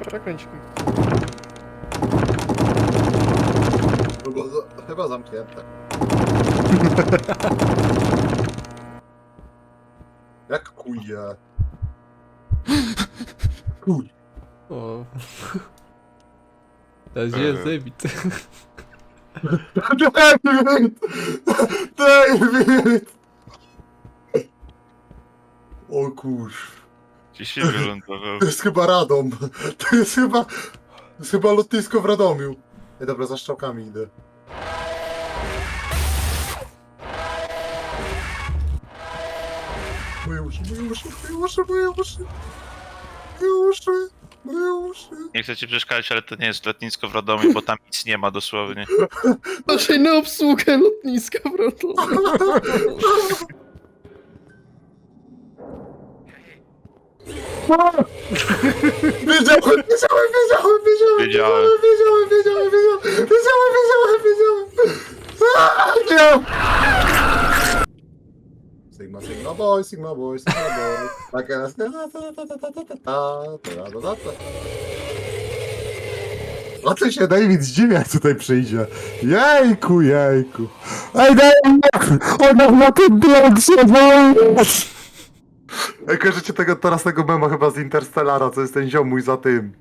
Przekręć mi. Chyba, chyba zamknięte. Jak kuje? Kuj. O. Teraz jest David. David! David! O kurz. To jest chyba Radom. To jest chyba... To jest chyba lotnisko w Radomiu. Ej, dobra, za szczałkami idę. Moje uszy, moje uszy, moje uszy, moje uszy. Moje uszy, moje uszy. Nie chcę ci przeszkadzać, ale to nie jest lotnisko w Radomiu, bo tam nic nie ma dosłownie. Proszę na obsługę lotniska, brato. Wiedziałem, wiedziałem, wiedziałem, wiedziałem, Wiedziałem. wiedziałem, wiedziałem, wiedziałem, wiedziałem, wiedziałem, wiedziałem. Aaa, Nie! Sigma, Sigma boy, Sigma boy, Sigma boy. Tak jest. Ta, ta, ta, ta, ta, ta, ta, ta, ta, ta, ta. A ty się David zdziwi, jak tutaj przyjdzie. Jejku, jejku. Ej, David! Ona ma ten blok Ej, kojarzycie tego, teraz tego mema chyba z Interstellara, co jest ten ziomuj za tym.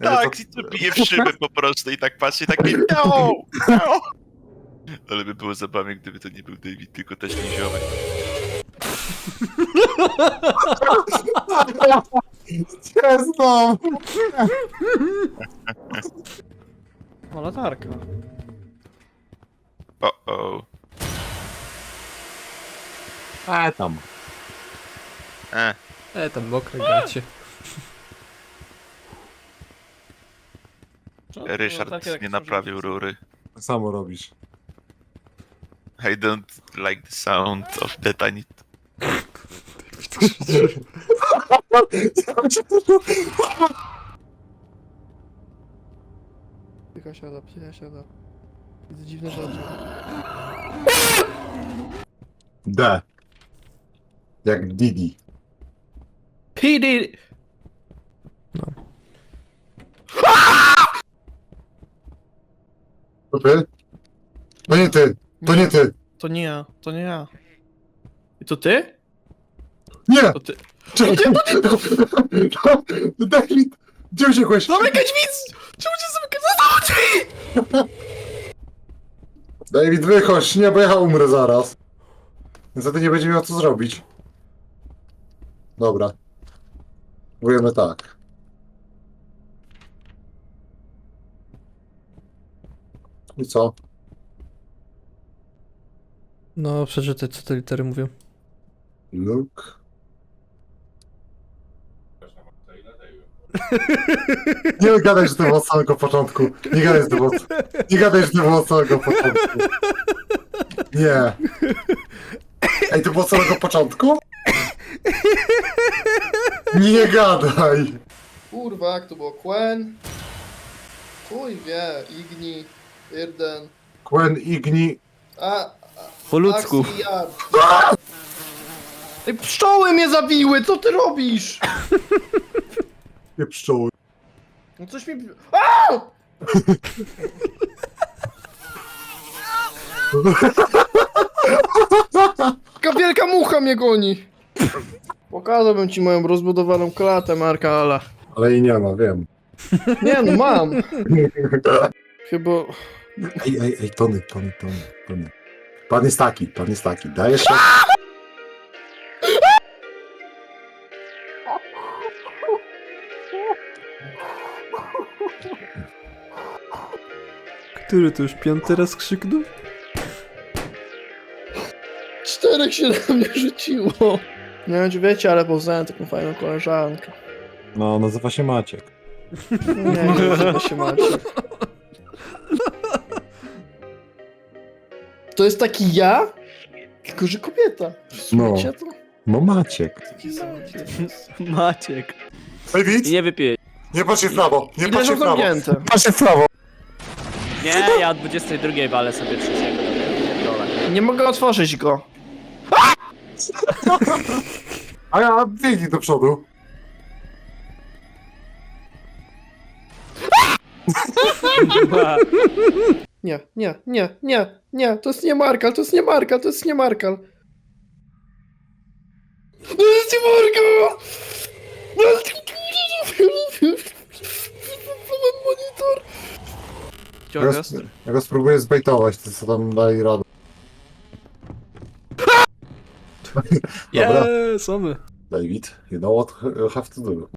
E, Tak, i to bije w szybę po prostu i tak patrzy i tak mi no, no. Ale by było zabawnie, gdyby to nie był David, tylko też niziołek. Nie znam! O, latarka. O, o. E, tam. E, E, tam mokre gacie. Ryszard nie naprawił rury. Samo robisz. I don't like the sound of the tiny... Psycha siada, psycha siada. Widzę dziwne rzeczy. D. Jak Didi. PD! To ty? To nie ty! To nie ty! To nie ja, to nie ja. I to ty? Nie! To ty. Czekaj! David! Gdzie uciekłeś? Zamykać widz! Czemu cię zamykać? Zostało drzwi! David, wychodź, nie, bo ja umrę zaraz. Niestety nie będzie miał co zrobić. Dobra. Mówimy tak. I co? No, przeczytaj, co te litery mówią. Look. Nie gadaj, że to było od samego początku. Nie gadaj, że to było, nie gadaj, że to było od samego początku. Nie. Ej, to było od samego początku? Nie gadaj. Kurwa, jak to było? Quen? Chuj wie, Igni, Irden. Quen Igni. A, Po ludzku. Axi, Yard. Ej, pszczoły mnie zabiły, co ty robisz? Nie pszczoły. No coś mi... A! Taka wielka mucha mnie goni. Pokazałbym ci moją rozbudowaną klatę Marka Ala. Ale jej nie ma, wiem. Nie no, mam. Chyba... Ej, ej, ej, Tony, Tony, Tony, Tony. Pan jest taki, pan jest taki. Dajesz się? Który to już piąty raz krzyknął? Czterech się na mnie rzuciło. Nie wiem czy wiecie, ale poznałem taką fajną koleżankę. No, nazywa się Maciek. Nie, nie nazywa się Maciek. To jest taki ja, tylko że kobieta. Słuchajcie to? No Maciek. Taki. Maciek. David, I nie wypij. nie patrz się w prawo, nie Ile patrz się są w prawo. zamknięte? Patrz się w prawo. Nie, ja o 22 walę sobie trzeciego. Pierdolę. Nie mogę otworzyć go. A ja biegnij do przodu. Nie, nie, nie, nie, nie, to jest nie Markal, to jest nie Markal, to jest nie Markal. To jest nie Markal! monitor. Gdzie Ja go, sp- ja go spróbuję zbejtować, ty co tam dali radę. Yes, mamy. David, you know what you have to do.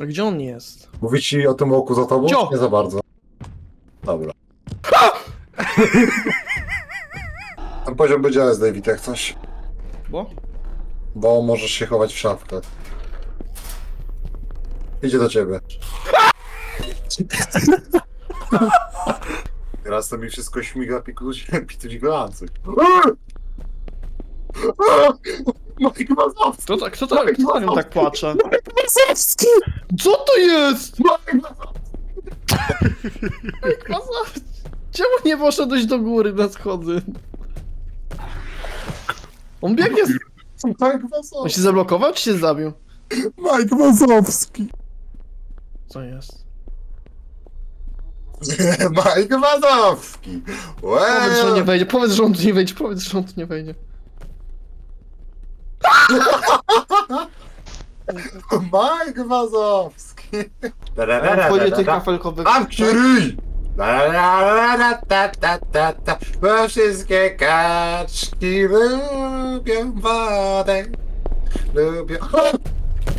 A gdzie on jest? Mówi ci o tym oku za tobą? Cio! Nie za bardzo. Dobra. Ten poziom będzie S, David, jak coś. Bo? Bo możesz się chować w szafkach. Idzie do ciebie. Teraz to mi wszystko śmiga, pikuś, pituś glancy. Mike Wazowski! Kto, tak, kto, tak, kto tak, tak płacze? Co to jest? Czemu nie poszedłeś do góry na schody? On biegnie. z- Mike On się zablokował, czy się zabił? Mike Wazowski! Co jest? Mike Wazowski! Powiedz, że on nie wejdzie, powiedz, że on tu nie wejdzie, powiedz, że on tu nie wejdzie. Mike Wazowski! La, ta, ta, ta, ta. Bo wszystkie kaczki lubią wodę. Lubią...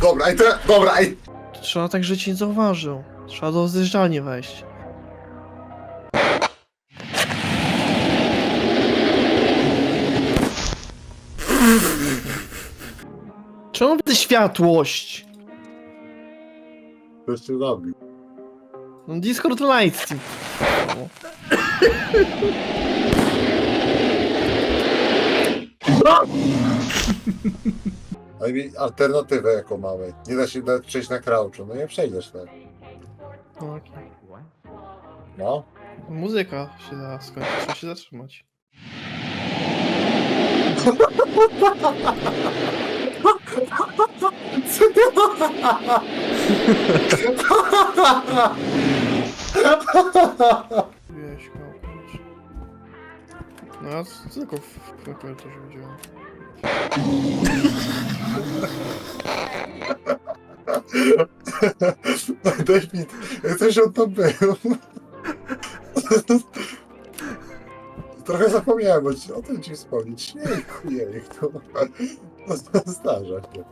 Dobra, i to... Dobra, i... Trzeba tak, że cię nie zauważył. Trzeba do zjeżdżalni wejść. Czemu widzę światłość? Ktoś cię zabił. No Discord Light. A i alternatywę jaką mamy. Nie da się nawet przejść na crouchu. No nie przejdziesz tak. No, okej. No. Muzyka się da skończyć, trzeba się zatrzymać. Wieś, kurczę. No ja tylko w w kalkulatorze widziałem. David, coś on tam był. Trochę zapomniałem o, tym ci wspomnieć. Nie, nie, to, to zdarza się.